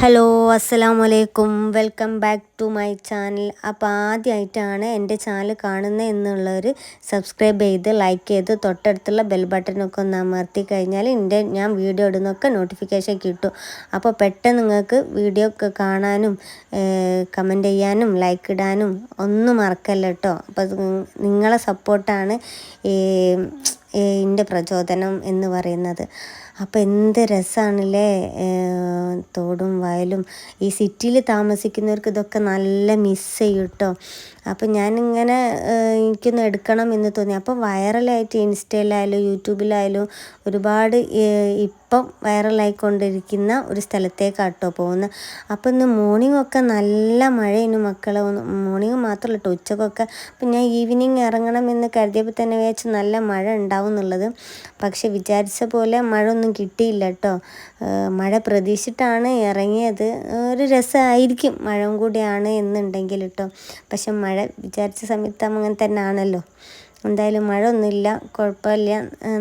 Hello അസ്സലാമു വലൈക്കും welcome back to my channel. അപ്പോൾ ആദ്യമായിട്ടാണ് എന്റെ ചാനൽ കാണുന്നത് എന്നുള്ളവർ സബ്സ്ക്രൈബ് ചെയ്ത് ലൈക്ക് ചെയ്ത് തൊട്ടടുത്തുള്ള ബെൽ ബട്ടനൊക്കെ ഒന്ന് അമർത്തി കഴിഞ്ഞാൽ എന്റെ ഞാൻ വീഡിയോ ഇടുന്നൊക്കെ നോട്ടിഫിക്കേഷൻ കിട്ടും. അപ്പോൾ പെട്ടെന്ന് നിങ്ങൾക്ക് വീഡിയോ ഒക്കെ കാണാനും കമന്റ് ചെയ്യാനും ലൈക്ക് ഇടാനും ഒന്നും മറക്കല്ല കേട്ടോ അപ്പോൾ നിങ്ങളെ സപ്പോർട്ടാണ് എന്റെ പ്രചോദനം എന്ന് പറയുന്നത്. അപ്പോൾ എന്ത് രസമാണല്ലേ തോടും വയലും ഈ സിറ്റിയിൽ താമസിക്കുന്നവർക്ക് ഇതൊക്കെ നല്ല മിസ് ചെയ്യും കേട്ടോ അപ്പോൾ ഞാനിങ്ങനെ എനിക്കൊന്ന് എടുക്കണം എന്ന് തോന്നി. അപ്പോൾ വൈറലായിട്ട് ഇൻസ്റ്റയിലായാലും യൂട്യൂബിലായാലും ഒരുപാട് ഇപ്പം വൈറലായിക്കൊണ്ടിരിക്കുന്ന ഒരു സ്ഥലത്തേക്കാട്ടോ പോകുന്നത്. അപ്പോൾ ഇന്ന് മോർണിംഗ് ഒക്കെ നല്ല മഴയിന് മക്കളെ. മോർണിംഗ് മാത്രമല്ല കേട്ടോ ഉച്ചക്കൊക്കെ. അപ്പം ഞാൻ ഈവനിങ് ഇറങ്ങണം എന്ന് കരുതിയപ്പോൾ തന്നെ വെച്ച് നല്ല മഴ ഉണ്ടാവും എന്നുള്ളത്. പക്ഷെ വിചാരിച്ച പോലെ മഴ ഒന്നും കിട്ടിയില്ല കേട്ടോ. മഴ പ്രതീക്ഷിച്ചിട്ടാണ് ഇറങ്ങിയത്. ഒരു രസമായിരിക്കും മഴ കൂടിയാണ് എന്നുണ്ടെങ്കിൽ കേട്ടോ. പക്ഷെ മഴ വിചാരിച്ച സമയത്ത് അങ്ങനെ തന്നെ ആണല്ലോ എന്തായാലും മഴ ഒന്നുമില്ല കുഴപ്പമില്ല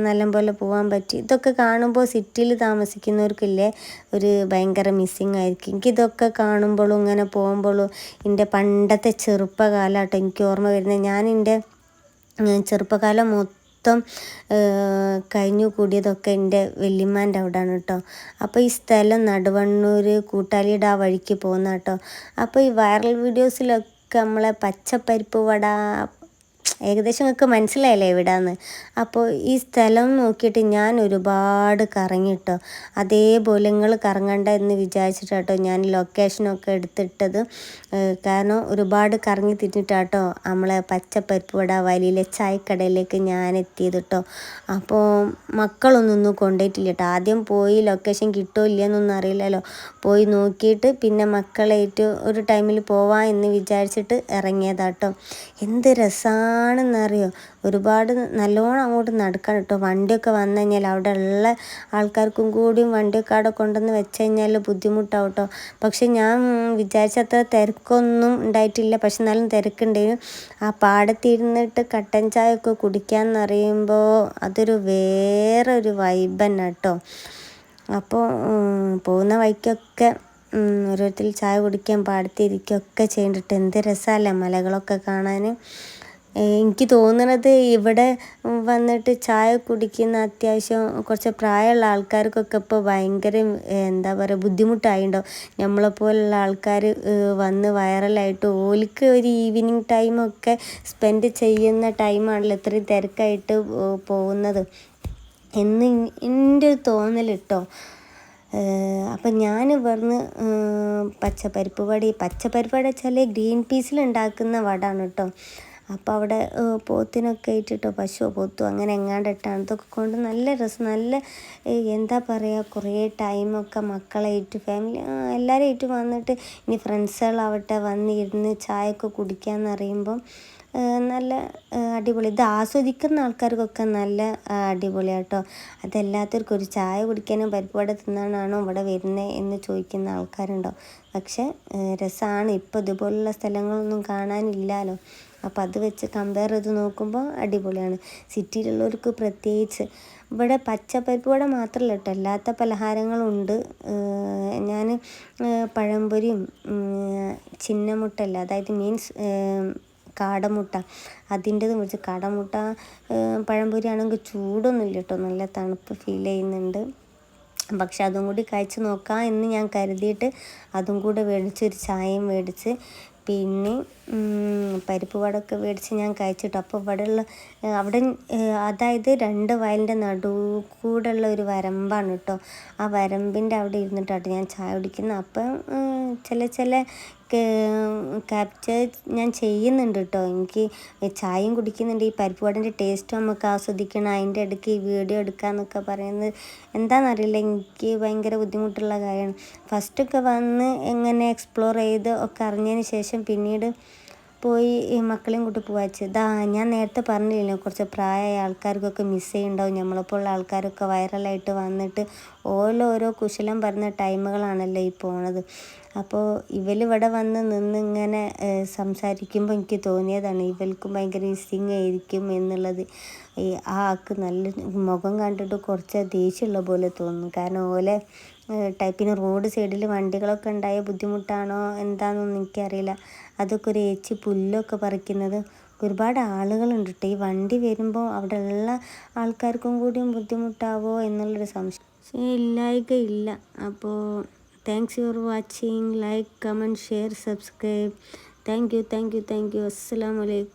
നല്ലപോലെ പോകാൻ പറ്റി. ഇതൊക്കെ കാണുമ്പോൾ സിറ്റിയിൽ താമസിക്കുന്നവർക്കില്ലേ ഒരു ഭയങ്കര മിസ്സിങ് ആയിരിക്കും. എനിക്കിതൊക്കെ കാണുമ്പോഴും ഇങ്ങനെ പോകുമ്പോഴും എന്റെ പണ്ടത്തെ ചെറുപ്പകാലമാട്ടോ എനിക്ക് ഓർമ്മ വരുന്നത്. ഞാൻ എന്റെ ചെറുപ്പകാലം മൊത്തം കഴിഞ്ഞു കൂടിയതൊക്കെ എന്റെ വല്യമ്മാന്റെ അവിടെയാണ് കേട്ടോ. അപ്പോൾ ഈ സ്ഥലം നടുവണ്ണൂർ കൂട്ടാലിയുടെ ആ വഴിക്ക് പോകുന്ന കേട്ടോ അപ്പോൾ ഈ വൈറൽ വീഡിയോസിലൊക്കെ നമ്മളെ പച്ചപ്പരിപ്പ് വട ഏകദേശം നിങ്ങൾക്ക് മനസ്സിലായില്ലേ എവിടാന്ന് അപ്പോൾ ഈ സ്ഥലം നോക്കിയിട്ട് ഞാൻ ഒരുപാട് കറങ്ങിട്ടോ അതേപോലെ നിങ്ങൾ കറങ്ങണ്ട എന്ന് വിചാരിച്ചിട്ടാട്ടോ ഞാൻ ലൊക്കേഷനൊക്കെ എടുത്തിട്ടത്. കാരണം ഒരുപാട് കറങ്ങി തിരിഞ്ഞിട്ടാട്ടോ നമ്മളെ പച്ചപ്പരിപ്പ് വട വലിയിലെ ചായക്കടയിലേക്ക് ഞാൻ എത്തിയത് കേട്ടോ അപ്പോൾ മക്കളൊന്നും കൊണ്ടുപോയിട്ടില്ല കേട്ടോ ആദ്യം പോയി ലൊക്കേഷൻ കിട്ടുമോ ഇല്ലയെന്നൊന്നും അറിയില്ലല്ലോ. പോയി നോക്കിയിട്ട് പിന്നെ മക്കളേറ്റ് ഒരു ടൈമിൽ പോവാം എന്ന് വിചാരിച്ചിട്ട് ഇറങ്ങിയതാട്ടോ. എന്ത് രസമാണ് ആണെന്നറിയോ ഒരുപാട് നല്ലോണം അങ്ങോട്ട് നടക്കാൻ കേട്ടോ. വണ്ടിയൊക്കെ വന്നു കഴിഞ്ഞാൽ അവിടെ ഉള്ള ആൾക്കാർക്കും കൂടിയും വണ്ടിയൊക്കെ അവിടെ കൊണ്ടുവന്ന് വെച്ച് കഴിഞ്ഞാൽ ബുദ്ധിമുട്ടാവും കേട്ടോ. പക്ഷെ ഞാൻ വിചാരിച്ചത്ര തിരക്കൊന്നും ഉണ്ടായിട്ടില്ല. പക്ഷെ എന്നാലും തിരക്കുണ്ടെങ്കിലും ആ പാടത്തിരുന്നിട്ട് കട്ടൻ ചായ ഒക്കെ കുടിക്കാമെന്ന് അതൊരു വേറെ ഒരു വൈബ് കേട്ടോ. അപ്പോൾ പോകുന്ന വഴിക്കൊക്കെ ഓരോരുത്തർ ചായ കുടിക്കാൻ പാടത്തിരിക്കുകയൊക്കെ ചെയ്തിട്ട് എന്ത് രസമല്ലേ മലകളൊക്കെ കാണാൻ എനിക്ക് തോന്നുന്നത് ഇവിടെ വന്നിട്ട് ചായ കുടിക്കുന്ന അത്യാവശ്യം കുറച്ച് പ്രായമുള്ള ആൾക്കാർക്കൊക്കെ ഇപ്പോൾ ഭയങ്കര എന്താ പറയുക ബുദ്ധിമുട്ടായിട്ടുണ്ടാവും നമ്മളെപ്പോലുള്ള ആൾക്കാർ വന്ന് വൈറലായിട്ട് ഓലിക്ക് ഒരു ഈവനിങ് ടൈമൊക്കെ സ്പെൻഡ് ചെയ്യുന്ന ടൈമാണല്ലോ ഇത്രയും തിരക്കായിട്ട് പോകുന്നത്. എന്ന് എന്റെ തോന്നൽ കേട്ടോ അപ്പം ഞാൻ വന്ന് പച്ചപ്പരിപ്പ് വടി പച്ചപ്പരിപ്പ് വട വെച്ചാൽ ഗ്രീൻ പീസിൽ ഉണ്ടാക്കുന്ന വടാണ് കേട്ടോ അപ്പോൾ അവിടെ പോത്തിനൊക്കെ ഇട്ടിട്ടോ പശുവോ പോത്തോ അങ്ങനെ എങ്ങാണ്ട് ഇട്ടാണ്. ഇതൊക്കെ കൊണ്ട് നല്ല രസം നല്ല എന്താ പറയുക കുറേ ടൈമൊക്കെ മക്കളെ ഇട്ട് ഫാമിലി എല്ലാവരും ഇട്ട് വന്നിട്ട് ഇനി ഫ്രണ്ട്സുകളാവട്ടെ വന്നിരുന്ന് ചായയൊക്കെ കുടിക്കാമെന്ന് അറിയുമ്പം നല്ല അടിപൊളി. ഇത് ആസ്വദിക്കുന്ന ആൾക്കാർക്കൊക്കെ നല്ല അടിപൊളിയാട്ടോ. അതെല്ലാത്തവർക്കും ഒരു ചായ കുടിക്കാനും പരിപ്പ് തിന്നാനാണോ ഇവിടെ വരുന്നത് എന്ന് ചോദിക്കുന്ന ആൾക്കാരുണ്ടോ പക്ഷേ രസമാണ് ഇപ്പോൾ ഇതുപോലുള്ള സ്ഥലങ്ങളൊന്നും കാണാനില്ലല്ലോ. അപ്പോൾ അത് വെച്ച് കമ്പയർ ചെയ്ത് നോക്കുമ്പോൾ അടിപൊളിയാണ്. സിറ്റിയിലുള്ളവർക്ക് പ്രത്യേകിച്ച് ഇവിടെ പച്ചപ്പരിപ്പ് വട മാത്രമല്ല കേട്ടോ. അല്ലാത്ത പലഹാരങ്ങളുണ്ട്. ഞാൻ പഴംപൊരിയും ചിന്നമുട്ടല്ല അതായത് മീൻസ് കാടമുട്ട. അതിന്റെത് മേടിച്ച് കാടമുട്ട പഴംപൊരി ആണെങ്കിൽ ചൂടൊന്നുമില്ല കേട്ടോ. നല്ല തണുപ്പ് ഫീൽ ചെയ്യുന്നുണ്ട്. പക്ഷെ അതും കൂടി കഴിച്ച് നോക്കാം എന്ന് ഞാൻ കരുതിയിട്ട് അതും കൂടെ മേടിച്ച് ഒരു ചായയും മേടിച്ച് പിന്നെ പരിപ്പ് വടമൊക്കെ മേടിച്ച് ഞാൻ കഴിച്ചിട്ട്. അപ്പോൾ ഇവിടെയുള്ള അവിടെ അതായത് രണ്ട് വയലിന്റെ നടുവ് ഉള്ള ഒരു വരമ്പാണ് കേട്ടോ. ആ വരമ്പിന്റെ അവിടെ ഇരുന്നിട്ടാണ് ഞാൻ ചായ കുടിക്കുന്നത്. അപ്പം ചില ചില ക്യാപ്ചർ ഞാൻ ചെയ്യുന്നുണ്ട് കേട്ടോ എനിക്ക് ചായയും കുടിക്കുന്നുണ്ട്. ഈ പരിപ്പ് വടന്റെ ടേസ്റ്റ് നമുക്ക് ആസ്വദിക്കണം. അതിന്റെ ഇടയ്ക്ക് ഈ വീഡിയോ എടുക്കാമെന്നൊക്കെ പറയുന്നത് എന്താണെന്നറിയില്ല എനിക്ക് ഭയങ്കര ബുദ്ധിമുട്ടുള്ള കാര്യമാണ്. ഫസ്റ്റൊക്കെ വന്ന് എങ്ങനെ എക്സ്പ്ലോർ ചെയ്ത് ഒക്കെ അറിഞ്ഞതിന് ശേഷം പിന്നീട് പോയി മക്കളെയും കൂട്ടി പോവാച്ച് ദാ ഞാൻ നേരത്തെ പറഞ്ഞില്ലല്ലോ കുറച്ച് പ്രായമായ ആൾക്കാർക്കൊക്കെ മിസ് ചെയ്യുന്നുണ്ടാവും. നമ്മളെപ്പോലുള്ള ആൾക്കാരൊക്കെ വൈറലായിട്ട് വന്നിട്ട് ഓരോ ഓരോ കുശലം പറഞ്ഞ ടൈമുകളാണല്ലോ ഈ പോണത്. അപ്പോൾ ഇവലിവിടെ വന്ന് നിന്ന് ഇങ്ങനെ സംസാരിക്കുമ്പോൾ എനിക്ക് തോന്നിയതാണ് ഇവൽക്കും ഭയങ്കര മിസ്സിങ് ആയിരിക്കും എന്നുള്ളത്. ഈ ആക്ക് നല്ല മുഖം കണ്ടിട്ട് കുറച്ച് ദേഷ്യമുള്ള പോലെ തോന്നും. കാരണം ഓലെ ടൈപ്പിന് റോഡ് സൈഡിൽ വണ്ടികളൊക്കെ ഉണ്ടായ ബുദ്ധിമുട്ടാണോ എന്താണെന്നൊന്നും എനിക്കറിയില്ല. അതൊക്കെ ഒരു ഏച്ചി പുല്ലൊക്കെ പറിക്കുന്നത്. ഒരുപാട് ആളുകളുണ്ട് കേട്ടോ ഈ വണ്ടി വരുമ്പോൾ അവിടെ ഉള്ള ആൾക്കാർക്കും കൂടിയും ബുദ്ധിമുട്ടാവോ എന്നുള്ളൊരു സംശയം. ഇല്ലായിക ഇല്ല. അപ്പോൾ thanks for watching like comment share subscribe thank you thank you thank you അസ്സാം വലൈക്കും